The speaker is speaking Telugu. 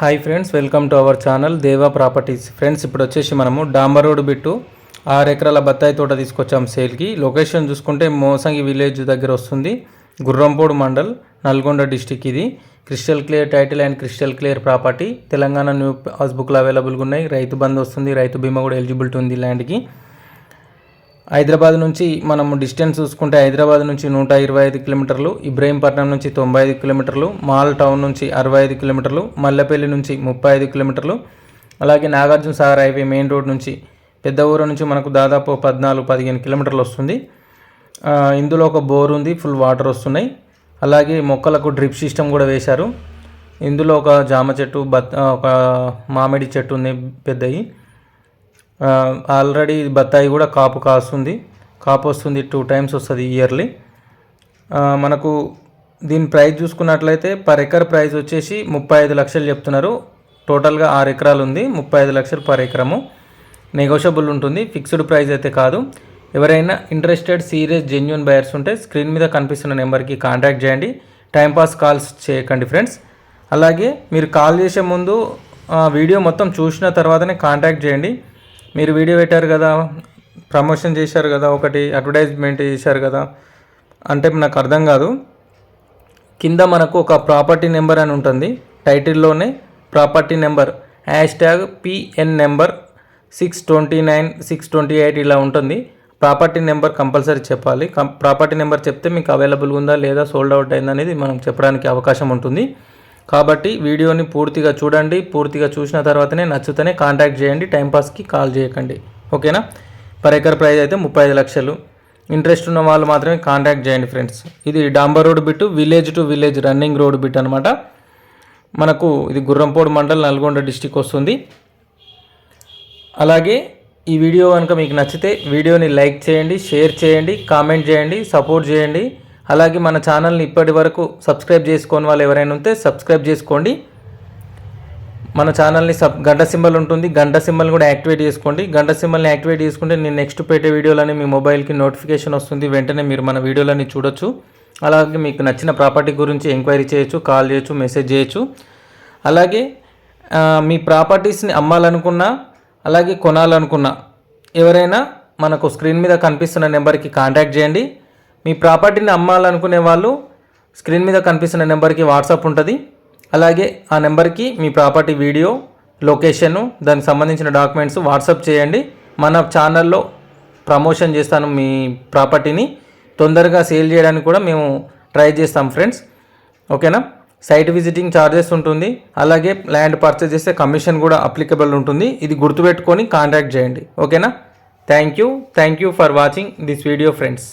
Hi friends welcome to our channel Deva properties friends ఇప్పుడు వచ్చేసి మనము డాంబర్ రోడ్ బిట్టు ఆరు ఎకరాల బత్తాయి తోట తీసుకొచ్చాం సేల్కి. లొకేషన్ చూసుకుంటే మోసంగి విలేజ్ దగ్గర వస్తుంది. గుర్రంపోడు మండల్ నల్గొండ డిస్టిక్ ఇది. Crystal clear title and crystal clear property Telangana new పాస్బుక్లు అవైలబుల్గా ఉన్నాయి. రైతు బంద్ వస్తుంది రైతు బీమా కూడా ఎలిజిబిలిటీ ఉంది ల్యాండ్కి హైదరాబాద్ నుంచి మనం డిస్టెన్స్ చూసుకుంటే హైదరాబాద్ నుంచి నూట ఇరవై ఐదు కిలోమీటర్లు ఇబ్రహీంపట్నం నుంచి తొంభై ఐదు కిలోమీటర్లు మాల్ టౌన్ నుంచి అరవై ఐదు కిలోమీటర్లు మల్లెపల్లి నుంచి ముప్పై ఐదు కిలోమీటర్లు అలాగే Nagarjuna Sagar highway main road నుంచి పెద్ద ఊరు నుంచి మనకు దాదాపు పద్నాలుగు పదిహేను కిలోమీటర్లు వస్తుంది. ఇందులో ఒక బోర్ ఉంది ఫుల్ వాటర్ వస్తున్నాయి. అలాగే మొక్కలకు డ్రిప్ సిస్టమ్ కూడా వేశారు. ఇందులో ఒక జామ చెట్టు బత్ ఒక మామిడి చెట్టు ఉంది పెద్దవి ఆల్రెడీ బత్తాయి కూడా కాపు కాస్తుంది. కాపు వస్తుంది టూ టైమ్స్ వస్తుంది ఇయర్లీ మనకు దీని ప్రైస్ చూసుకున్నట్లయితే పర్ ఎకర్ ప్రైస్ వచ్చేసి ముప్పై ఐదు లక్షలు చెప్తున్నారు. టోటల్గా ఆరు ఎకరాలు ఉంది ముప్పై ఐదు లక్షలు పర్ ఎకరము నెగోషియబుల్ ఉంటుంది ఫిక్స్డ్ ప్రైస్ అయితే కాదు. ఎవరైనా ఇంట్రెస్టెడ్ సీరియస్ జెన్యున్ బయర్స్ ఉంటే స్క్రీన్ మీద కనిపిస్తున్న నెంబర్కి కాంటాక్ట్ చేయండి. టైంపాస్ కాల్స్ చేయకండి ఫ్రెండ్స్ అలాగే మీరు కాల్ చేసే ముందు వీడియో మొత్తం చూసిన తర్వాతనే కాంటాక్ట్ చేయండి. మీరు వీడియో పెట్టారు కదా ప్రమోషన్ చేశారు కదా ఒకటి అడ్వర్టైజ్మెంట్ చేశారు కదా అంటే నాకు అర్థం కాదు. కింద మనకు ఒక ప్రాపర్టీ నెంబర్ అని ఉంటుంది. టైటిల్లోనే property number hashtag PN number six twenty nine six twenty eight ఇలా ఉంటుంది. ప్రాపర్టీ నెంబర్ కంపల్సరీ చెప్పాలి. కం ప్రాపర్టీ నెంబర్ చెప్తే మీకు అవైలబుల్ ఉందా లేదా సోల్డ్ అవుట్ అయిందనేది మనం చెప్పడానికి అవకాశం ఉంటుంది. కాబట్టి వీడియోని పూర్తిగా చూడండి పూర్తిగా చూసిన తర్వాతనే నచ్చితేనే కాంటాక్ట్ చేయండి టైంపాస్కి కాల్ చేయకండి. ఓకేనా? పర్ ఎకర్ ప్రైజ్ అయితే ముప్పై ఐదు లక్షలు. ఇంట్రెస్ట్ ఉన్న వాళ్ళు మాత్రమే కాంటాక్ట్ చేయండి ఫ్రెండ్స్. ఇది డాంబర్ road bit village to village running road bit అనమాట మనకు ఇది గుర్రంపోడు మండల్ నల్గొండ డిస్టిక్ వస్తుంది. అలాగే ఈ వీడియో కనుక మీకు నచ్చితే వీడియోని లైక్ చేయండి షేర్ చేయండి కామెంట్ చేయండి సపోర్ట్ చేయండి. అలాగే మన ఛానల్ని ఇప్పటి వరకు సబ్స్క్రైబ్ చేసుకోని వాళ్ళు ఎవరైనా ఉంటే సబ్స్క్రైబ్ చేసుకోండి. మన ఛానల్ని సబ్ గంట సింబల్ ఉంటుంది. గంట సింబల్ కూడా యాక్టివేట్ చేసుకోండి. గంట సింబల్ని యాక్టివేట్ చేసుకుంటే నేను నెక్స్ట్ పెట్టే వీడియోలని మీ మొబైల్కి నోటిఫికేషన్ వస్తుంది. వెంటనే మీరు మన వీడియోలని చూడొచ్చు. అలాగే మీకు నచ్చిన ప్రాపర్టీ గురించి ఎంక్వైరీ చేయొచ్చు కాల్ చేయొచ్చు మెసేజ్ చేయొచ్చు. అలాగే మీ ప్రాపర్టీస్ని అమ్మాలనుకున్నా అలాగే కొనాలనుకున్నా ఎవరైనా మనకు స్క్రీన్ మీద కనిపిస్తున్న నెంబర్కి కాంటాక్ట్ చేయండి. మీ ప్రాపర్టీని అమ్మాలనుకునే వాళ్ళు స్క్రీన్ మీద కనిపిస్తున్న నెంబర్కి వాట్సాప్ ఉంటుంది. అలాగే ఆ నెంబర్కి మీ ప్రాపర్టీ వీడియో లొకేషను దానికి సంబంధించిన డాక్యుమెంట్స్ వాట్సాప్ చేయండి. మన ఛానల్లో ప్రమోషన్ చేస్తాను మీ ప్రాపర్టీని. తొందరగా సేల్ చేయడానికి కూడా మేము ట్రై చేస్తాం ఫ్రెండ్స్. ఓకేనా? సైట్ విజిటింగ్ ఛార్జెస్ ఉంటుంది. అలాగే ల్యాండ్ పర్చేస్ చేస్తే కమిషన్ కూడా అప్లికబుల్ ఉంటుంది. ఇది గుర్తుపెట్టుకొని కాంటాక్ట్ చేయండి. ఓకేనా? Thank you. Thank you for watching this video friends.